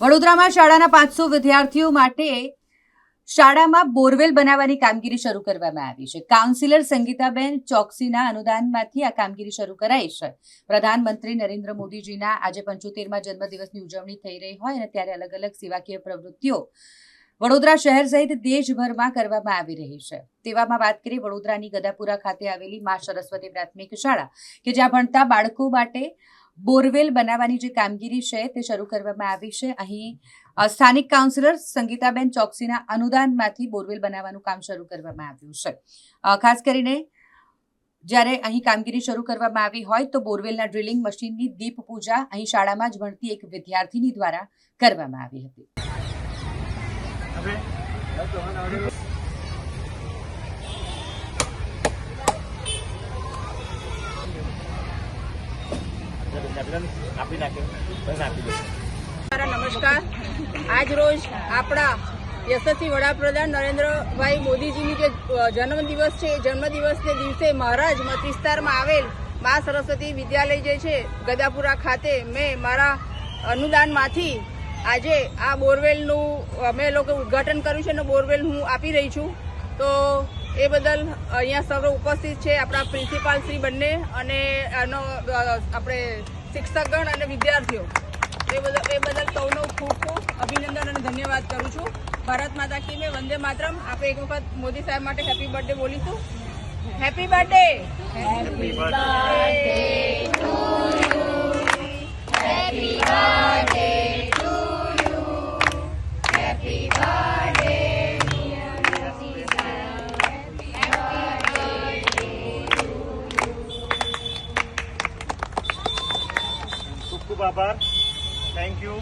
વડોદરામાં શાળાના પાંચસો વિદ્યાર્થીઓ માટે શાળામાં બોરવેલ બનાવવાની કામગીરી શરૂ કરવામાં આવી છે. કાઉન્સિલર સંગીતાબેન ચોકસીના અનુદાનમાંથી આ કામગીરી શરૂ કરાઈ છે. પ્રધાનમંત્રી નરેન્દ્ર મોદીજીના આજે પંચોતેરમાં જન્મદિવસની ઉજવણી થઈ રહી હોય અને ત્યારે અલગ અલગ સેવાકીય પ્રવૃત્તિઓ વડોદરા શહેર સહિત દેશભરમાં કરવામાં આવી રહી છે. તેવામાં વાત કરીએ વડોદરાની ગદાપુરા ખાતે આવેલી મા સરસ્વતી પ્રાથમિક શાળા, કે જ્યાં ભણતા બાળકો માટે બોરવેલ બનાવવાની જે કામગીરી છે તે શરૂ કરવામાં આવી છે. અહીં સ્થાનિક કાઉન્સિલર સંગીતાબેન ચોકસીના અનુદાનમાંથી બોરવેલ બનાવવાનું કામ શરૂ કરવામાં આવ્યું છે. ખાસ કરીને જ્યારે અહીં કામગીરી શરૂ કરવામાં આવી હોય તો બોરવેલના ડ્રિલિંગ મશીનની દીપ પૂજા અહીં શાળામાં જ ભણતી એક વિદ્યાર્થીની દ્વારા કરવામાં આવી હતી. નાખ્યો. બસ આપી દો. નમસ્કાર. આજ રોજ આપણા યશસ્વી વડાપ્રધાન નરેન્દ્રભાઈ મોદીજીની જે જન્મદિવસ છે, એ જન્મદિવસને દિવસે મહારાજમાં વિસ્તારમાં આવેલ મા સરસ્વતી વિદ્યાલય જે છે, ગદાપુરા ખાતે મેં મારા અનુદાનમાંથી આજે આ બોરવેલનું, અમે લોકો ઉદ્ઘાટન કર્યું છે અને બોરવેલ હું આપી રહી છું. તો એ બદલ અહીંયા સર્વ ઉપસ્થિત છે આપણા પ્રિન્સિપાલ શ્રી બંને અને આનો આપણે શિક્ષકગણ અને વિદ્યાર્થીઓ. એ બદલ એ બદલ સૌનો ખૂબ ખૂબ અભિનંદન અને ધન્યવાદ કરું છું. ભારત માતા કી મેં વંદે માતરમ. આપણે એક વખત મોદી સાહેબ માટે happy birthday બોલીશું. Happy birthday. Happy birthday. ખૂબ આભાર થેન્ક યુ